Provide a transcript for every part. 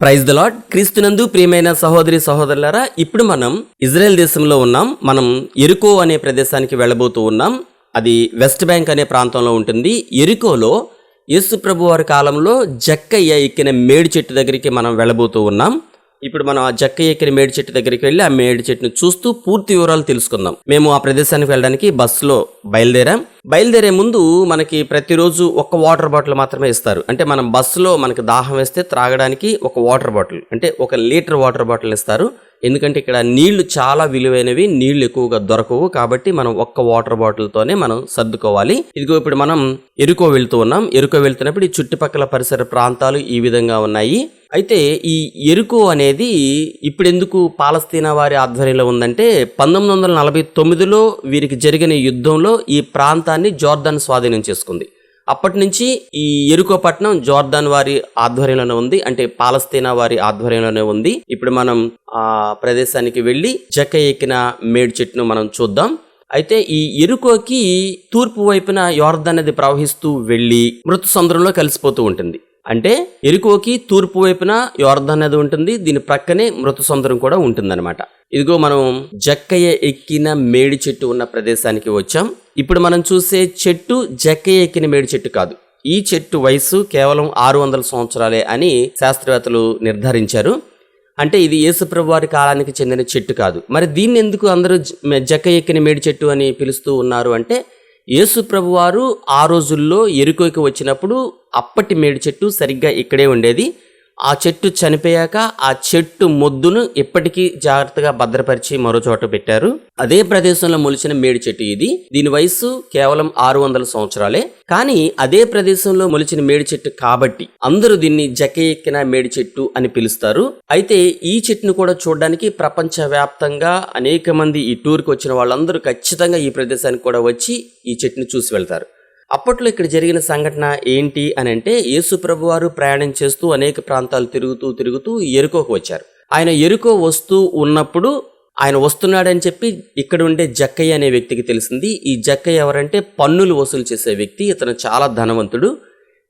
Praise the lord క్రీస్తునందు ప్రియమైన సహోదరి సహోదరులారా ఇప్పుడు మనం ఇజ్రాయెల్ దేశంలో ఉన్నాం. మనం ఎరుకో అనే ప్రదేశానికి వెళ్ళబోతూ ఉన్నాం. అది వెస్ట్ బ్యాంక్ అనే ప్రాంతంలో ఉంటుంది. ఎరుకోలో యేసు ప్రభు వారి కాలంలో జక్కయ్య ఎక్కిన మేడి చెట్టు దగ్గరికి మనం వెళ్ళబోతూ ఉన్నాం. ఇప్పుడు మనం ఆ జక్కయ్య ఎక్కిన మేడి చెట్టు దగ్గరికి వెళ్ళి ఆ మేడి చెట్టును చూస్తూ పూర్తి వివరాలు తెలుసుకుందాం. మేము ఆ ప్రదేశానికి వెళ్ళడానికి బస్సులో బయలుదేరాం. బయలుదేరే ముందు మనకి ప్రతిరోజు ఒక వాటర్ బాటిల్ మాత్రమే ఇస్తారు. అంటే మనం బస్సులో మనకి దాహం వేస్తే త్రాగడానికి ఒక వాటర్ బాటిల్ అంటే ఒక లీటర్ వాటర్ బాటిల్ ఇస్తారు. ఎందుకంటే ఇక్కడ నీళ్ళు చాలా విలువైనవి నీళ్ళు ఎక్కువగా దొరకవు కాబట్టి మనం ఒక్క వాటర్ బాటిల్తోనే మనం సర్దుకోవాలి. ఇదిగో ఇప్పుడు మనం ఎరుకో వెళ్తూ ఉన్నాం. ఎరుకో వెళ్తున్నప్పుడు ఈ చుట్టుపక్కల పరిసర ప్రాంతాలు ఈ విధంగా ఉన్నాయి. అయితే ఈ ఎరుకో అనేది ఇప్పుడెందుకు పాలస్తీనా వారి ఆధ్వర్యంలో ఉందంటే పంతొమ్మిది వందల నలభై తొమ్మిదిలో వీరికి జరిగిన యుద్ధంలో ఈ ప్రాంతాన్ని జోర్దాన్ స్వాధీనం చేసుకుంది. అప్పటి నుంచి ఈ ఎరుకోపట్నం జోర్దాన్ వారి ఆధ్వర్యంలోనే ఉంది. అంటే పాలస్తీనా వారి ఆధ్వర్యంలోనే ఉంది. ఇప్పుడు మనం ఆ ప్రదేశానికి వెళ్ళి జక్క ఎక్కిన మేడ్ చెట్టును మనం చూద్దాం. అయితే ఈ ఎరుకోకి తూర్పు వైపున యోర్దాన్ నది ప్రవహిస్తూ వెళ్ళి మృతు సముద్రంలో కలిసిపోతూ ఉంటుంది. అంటే ఎరుకోకి తూర్పు వైపున యోర్ధన్ నది ఉంటుంది దీని ప్రక్కనే మృత సముద్రం కూడా ఉంటుందన్నమాట. ఇదిగో మనం జక్కయ్య ఎక్కిన మేడి చెట్టు ఉన్న ప్రదేశానికి వచ్చాం. ఇప్పుడు మనం చూసే చెట్టు జక్కయ్య ఎక్కిన మేడి చెట్టు కాదు. ఈ చెట్టు వయసు కేవలం ఆరు వందల సంవత్సరాలే అని శాస్త్రవేత్తలు నిర్ధారించారు. అంటే ఇది యేసుప్రభు వారి కాలానికి చెందిన చెట్టు కాదు. మరి దీన్ని ఎందుకు అందరూ జక్క ఎక్కిన మేడి చెట్టు అని పిలుస్తూ ఉన్నారు అంటే యేసుప్రభు వారు ఆ రోజుల్లో ఎరుకోకి వచ్చినప్పుడు అప్పటి మేడి చెట్టు సరిగ్గా ఇక్కడే ఉండేది. ఆ చెట్టు చనిపోయాక ఆ చెట్టు మొద్దును ఎప్పటికీ జాగ్రత్తగా భద్రపరిచి మరో చోట పెట్టారు. అదే ప్రదేశంలో మొలిచిన మేడి చెట్టు ఇది. దీని వయసు కేవలం ఆరు వందల సంవత్సరాలే. కానీ అదే ప్రదేశంలో మొలిచిన మేడి చెట్టు కాబట్టి అందరూ దీన్ని జక ఎక్కిన మేడి చెట్టు అని పిలుస్తారు. అయితే ఈ చెట్టును కూడా చూడడానికి ప్రపంచవ్యాప్తంగా అనేక మంది ఈ టూర్కి వచ్చిన వాళ్ళందరూ ఖచ్చితంగా ఈ ప్రదేశానికి కూడా వచ్చి ఈ చెట్టును చూసి వెళ్తారు. అప్పట్లో ఇక్కడ జరిగిన సంఘటన ఏంటి అని అంటే యేసు వారు ప్రయాణం చేస్తూ అనేక ప్రాంతాలు తిరుగుతూ తిరుగుతూ ఎరుకోకు వచ్చారు. ఆయన ఎరుకో వస్తూ ఉన్నప్పుడు ఆయన వస్తున్నాడని చెప్పి ఇక్కడ ఉండే జక్కయ్య అనే వ్యక్తికి తెలిసింది. ఈ జక్కయ్య ఎవరంటే పన్నులు వసూలు చేసే వ్యక్తి. ఇతను చాలా ధనవంతుడు.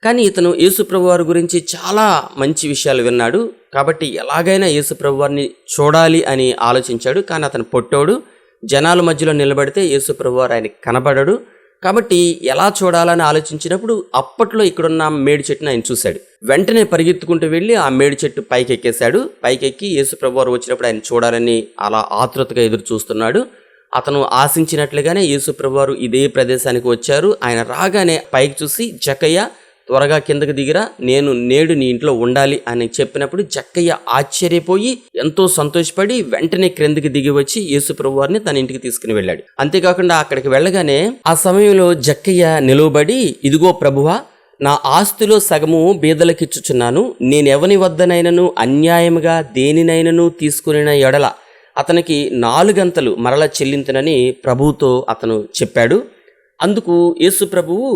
కానీ ఇతను యేసుప్రభు వారి గురించి చాలా మంచి విషయాలు విన్నాడు. కాబట్టి ఎలాగైనా యేసుప్రభు వారిని చూడాలి అని ఆలోచించాడు. కానీ అతను పొట్టోడు. జనాల మధ్యలో నిలబడితే యేసుప్రభు వారు ఆయనకి కనబడడు. కాబట్టి ఎలా చూడాలని ఆలోచించినప్పుడు అప్పట్లో ఇక్కడున్న మేడి చెట్టుని ఆయన చూశాడు. వెంటనే పరిగెత్తుకుంటూ వెళ్ళి ఆ మేడి చెట్టు పైకి ఎక్కేశాడు పైకి ఎక్కి వచ్చినప్పుడు ఆయన చూడాలని అలా ఆతృతగా ఎదురు చూస్తున్నాడు. అతను ఆశించినట్లుగానే యేసుప్రభువారు ఇదే ప్రదేశానికి వచ్చారు. ఆయన రాగానే పైకి చూసి జకయ్య త్వరగా కిందకి దిగిరా నేను నేడు నీ ఇంట్లో ఉండాలి అని చెప్పినప్పుడు జక్కయ్య ఆశ్చర్యపోయి ఎంతో సంతోషపడి వెంటనే క్రిందికి దిగి వచ్చి యేసుప్రభు వారిని తన ఇంటికి తీసుకుని వెళ్ళాడు. అంతేకాకుండా అక్కడికి వెళ్ళగానే ఆ సమయంలో జక్కయ్య నిలువబడి ఇదిగో ప్రభువా నా ఆస్తిలో సగము బీదలకిచ్చుచున్నాను. నేనెవని వద్దనైనను అన్యాయముగా దేనినైనను తీసుకునిన ఎడల అతనికి నాలుగంతలు మరల చెల్లింతునని ప్రభువుతో అతను చెప్పాడు. అందుకు యేసు ప్రభువు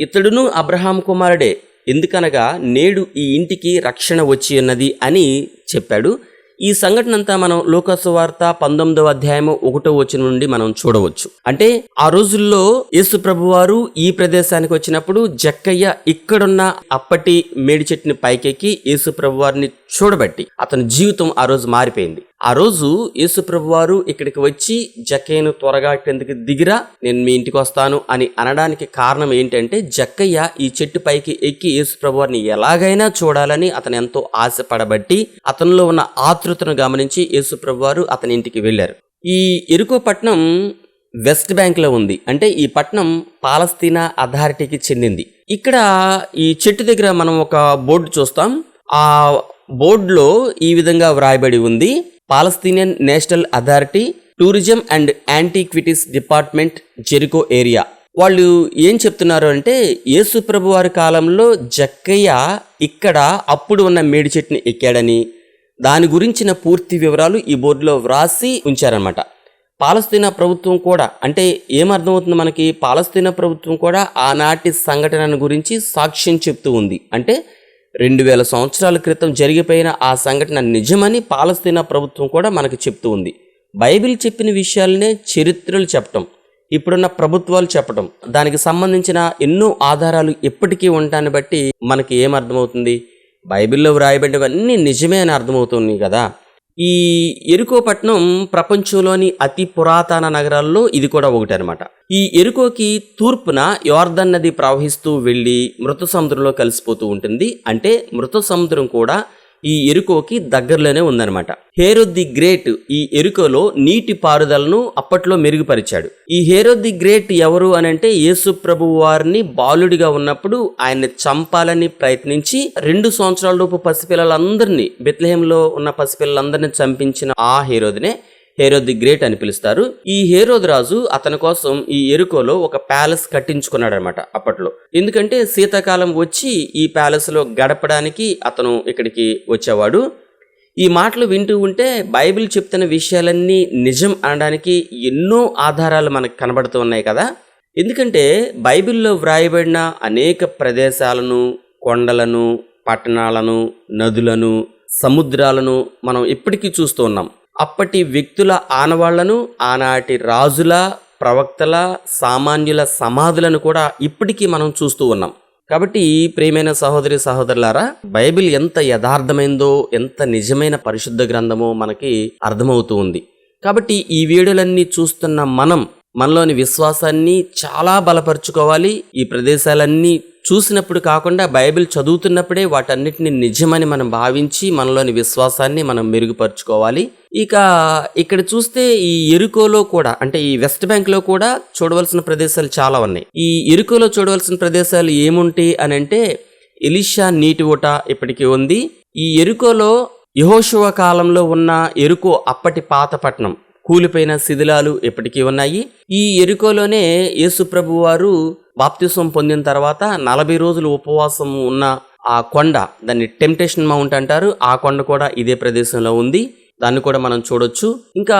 ఇతడును అబ్రహాం కుమారుడే. ఎందుకనగా నేడు ఈ ఇంటికి రక్షణ వచ్చి ఉన్నది అని చెప్పాడు. ఈ సంఘటన అంతా మనం లోకసువార్త పంతొమ్మిదవ అధ్యాయము ఒకటో వచ్చిన నుండి మనం చూడవచ్చు. అంటే ఆ రోజుల్లో యేసు ప్రభు వారు ఈ ప్రదేశానికి వచ్చినప్పుడు జక్కయ్య ఇక్కడున్న అప్పటి మేడి చెట్టుని పైకెక్కి యేసు ప్రభు వారిని చూడబట్టి అతని జీవితం ఆ రోజు మారిపోయింది. ఆ రోజు యేసుప్రభు వారు ఇక్కడికి వచ్చి జక్కయ్యను త్వరగా కిందకి దిగిరా నేను మీ ఇంటికి వస్తాను అని అనడానికి కారణం ఏంటంటే జక్కయ్య ఈ చెట్టు పైకి ఎక్కి యేసుప్రభు వారిని ఎలాగైనా చూడాలని అతను ఎంతో ఆశపడబట్టి అతనిలో ఉన్న ఆతృతను గమనించి యేసుప్రభు వారు అతని ఇంటికి వెళ్ళారు. ఈ ఎరుకో పట్నం వెస్ట్ బ్యాంక్లో ఉంది. అంటే ఈ పట్నం పాలస్తీనా అథారిటీకి చెందింది. ఇక్కడ ఈ చెట్టు దగ్గర మనం ఒక బోర్డు చూస్తాం. ఆ బోర్డులో ఈ విధంగా వ్రాయబడి ఉంది. Palestinian national authority tourism and antiquities department Jericho area. వాళ్ళు ఏం చెప్తున్నారు అంటే యేసుప్రభు వారి కాలంలో జక్కయ్య ఇక్కడ అప్పుడు ఉన్న మేడి చెట్టుని ఎక్కాడని దాని గురించిన పూర్తి వివరాలు ఈ బోర్డులో వ్రాసి ఉంచారనమాట పాలస్తీనా ప్రభుత్వం కూడా అంటే ఏమర్థమవుతుంది మనకి? పాలస్తీనా ప్రభుత్వం కూడా ఆనాటి సంఘటనను గురించి సాక్ష్యం చెప్తూ ఉంది. అంటే రెండు వేల సంవత్సరాల క్రితం జరిగిపోయిన ఆ సంఘటన నిజమని పాలస్తీనా ప్రభుత్వం కూడా మనకు చెప్తూ ఉంది. బైబిల్ చెప్పిన విషయాలనే చరిత్రలు చెప్పటం ఇప్పుడున్న ప్రభుత్వాలు చెప్పటం దానికి సంబంధించిన ఎన్నో ఆధారాలు ఎప్పటికీ ఉండటాన్ని బట్టి మనకి ఏమర్థమవుతుంది బైబిల్లో వ్రాయబడినవన్నీ నిజమే అని అర్థమవుతుంది కదా. ఈ ఎరుకోపట్నం ప్రపంచంలోని అతి పురాతన నగరాల్లో ఇది కూడా ఒకటి అనమాట ఈ ఎరుకోకి తూర్పున యోర్ధన్ నది ప్రవహిస్తూ వెళ్ళి మృత సముద్రంలో కలిసిపోతూ ఉంటుంది. అంటే మృత సముద్రం కూడా ఈ ఎరుకోకి దగ్గరలోనే ఉందన్నమాట. హేరోద్ ది గ్రేట్ ఈ ఎరుకోలో నీటి పారుదలను అప్పట్లో మెరుగుపరిచాడు. ఈ హేరోద్ ది గ్రేట్ ఎవరు అని అంటే యేసు ప్రభు వారిని బాలుడిగా ఉన్నప్పుడు ఆయన్ని చంపాలని ప్రయత్నించి రెండు సంవత్సరాల లోపు పసిపిల్లలందరినీ బెత్లహేంలో ఉన్న పసిపిల్లలందరినీ చంపించిన ఆ హేరోదినే హేరో ది గ్రేట్ అని పిలుస్తారు. ఈ హేరోద్ రాజు అతని కోసం ఈ ఎరుకోలో ఒక ప్యాలెస్ కట్టించుకున్నాడు అనమాట అప్పట్లో. ఎందుకంటే శీతాకాలం వచ్చి ఈ ప్యాలెస్లో గడపడానికి అతను ఇక్కడికి వచ్చేవాడు. ఈ మాటలు వింటూ ఉంటే బైబిల్ చెప్తున్న విషయాలన్నీ నిజం అనడానికి ఎన్నో ఆధారాలు మనకు కనబడుతూ ఉన్నాయి కదా. ఎందుకంటే బైబిల్లో వ్రాయబడిన అనేక ప్రదేశాలను కొండలను పట్టణాలను నదులను సముద్రాలను మనం ఇప్పటికీ చూస్తూ ఉన్నాం. అప్పటి వ్యక్తుల ఆనవాళ్ళను ఆనాటి రాజుల ప్రవక్తల సామాన్యుల సమాధులను కూడా ఇప్పటికీ మనం చూస్తూ ఉన్నాం. కాబట్టి ప్రియమైన సహోదరి సహోదరులారా బైబిల్ ఎంత యథార్థమైందో ఎంత నిజమైన పరిశుద్ధ గ్రంథమో మనకి అర్థమవుతూ ఉంది. కాబట్టి ఈ వీడియోలన్నీ చూస్తున్న మనం మనలోని విశ్వాసాన్ని చాలా బలపరుచుకోవాలి. ఈ ప్రదేశాలన్నీ చూసినప్పుడు కాకుండా బైబిల్ చదువుతున్నప్పుడే వాటన్నిటిని నిజమని మనం భావించి మనలోని విశ్వాసాన్ని మనం మెరుగుపరుచుకోవాలి. ఇక ఇక్కడ చూస్తే ఈ ఎరుకోలో కూడా అంటే ఈ వెస్ట్ బ్యాంక్లో కూడా చూడవలసిన ప్రదేశాలు చాలా ఉన్నాయి. ఈ ఎరుకోలో చూడవలసిన ప్రదేశాలు ఏముంటాయి అని అంటే ఎలిషా నీటి ఊట ఇప్పటికీ ఉంది. ఈ ఎరుకోలో యహోశివ కాలంలో ఉన్న ఎరుకో అప్పటి పాత పట్టణం కూలిపోయిన శిథిలాలు ఎప్పటికీ ఉన్నాయి. ఈ ఎరుకోలోనే యేసుప్రభు వారు బాప్తిసం పొందిన తర్వాత నలభై రోజులు ఉపవాసం ఉన్న ఆ కొండ దాన్ని టెంప్టేషన్ మౌంట్ అంటారు. ఆ కొండ కూడా ఇదే ప్రదేశంలో ఉంది. దాన్ని కూడా మనం చూడొచ్చు. ఇంకా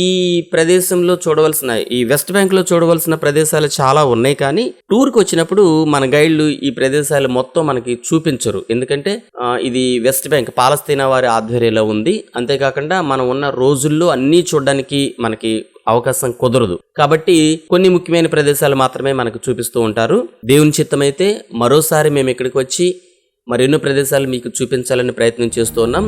ఈ ప్రదేశంలో చూడవలసిన ఈ వెస్ట్ బ్యాంక్లో చూడవలసిన ప్రదేశాలు చాలా ఉన్నాయి కానీ టూర్కి వచ్చినప్పుడు మన గైడ్లు ఈ ప్రదేశాలు మొత్తం మనకి చూపించరు. ఎందుకంటే ఇది వెస్ట్ బ్యాంక్ పాలస్తీనా వారి ఆధ్వర్యంలో ఉంది. అంతేకాకుండా మనం ఉన్న రోజుల్లో అన్నీ చూడడానికి మనకి అవకాశం కుదరదు. కాబట్టి కొన్ని ముఖ్యమైన ప్రదేశాలు మాత్రమే మనకు చూపిస్తూ ఉంటారు. దేవుని చిత్తమైతే మరోసారి మేము ఇక్కడికి వచ్చి మరెన్నో ప్రదేశాలు మీకు చూపించాలని ప్రయత్నం చేస్తూ ఉన్నాం.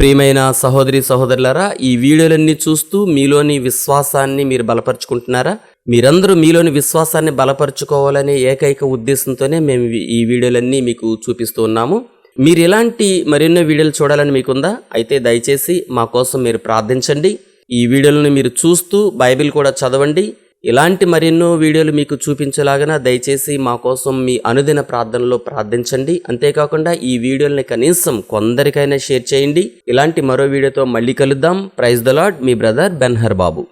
ప్రియమైన సహోదరి సహోదరులారా ఈ వీడియోలన్నీ చూస్తూ మీలోని విశ్వాసాన్ని మీరు బలపరుచుకుంటున్నారా? మీరందరూ మీలోని విశ్వాసాన్ని బలపరుచుకోవాలనే ఏకైక ఉద్దేశంతోనే మేము ఈ- ఈ వీడియోలన్నీ మీకు చూపిస్తూ ఉన్నాము. మీరు ఇలాంటి మరెన్నో వీడియోలు చూడాలని మీకుందా? అయితే దయచేసి మా కోసం మీరు ప్రార్థించండి. ఈ వీడియోలను మీరు చూస్తూ బైబిల్ కూడా చదవండి. ఇలాంటి మరెన్నో వీడియోలు మీకు చూపించేలాగా దయచేసి మా కోసం మీ అనుదిన ప్రార్థనలో ప్రార్థించండి. అంతేకాకుండా ఈ వీడియోని కనీసం కొందరికైనా షేర్ చేయండి. ఇలాంటి మరో వీడియోతో మళ్ళీ కలుద్దాం. ప్రైజ్ ద లాడ్ మీ బ్రదర్ బెన్హర్ బాబు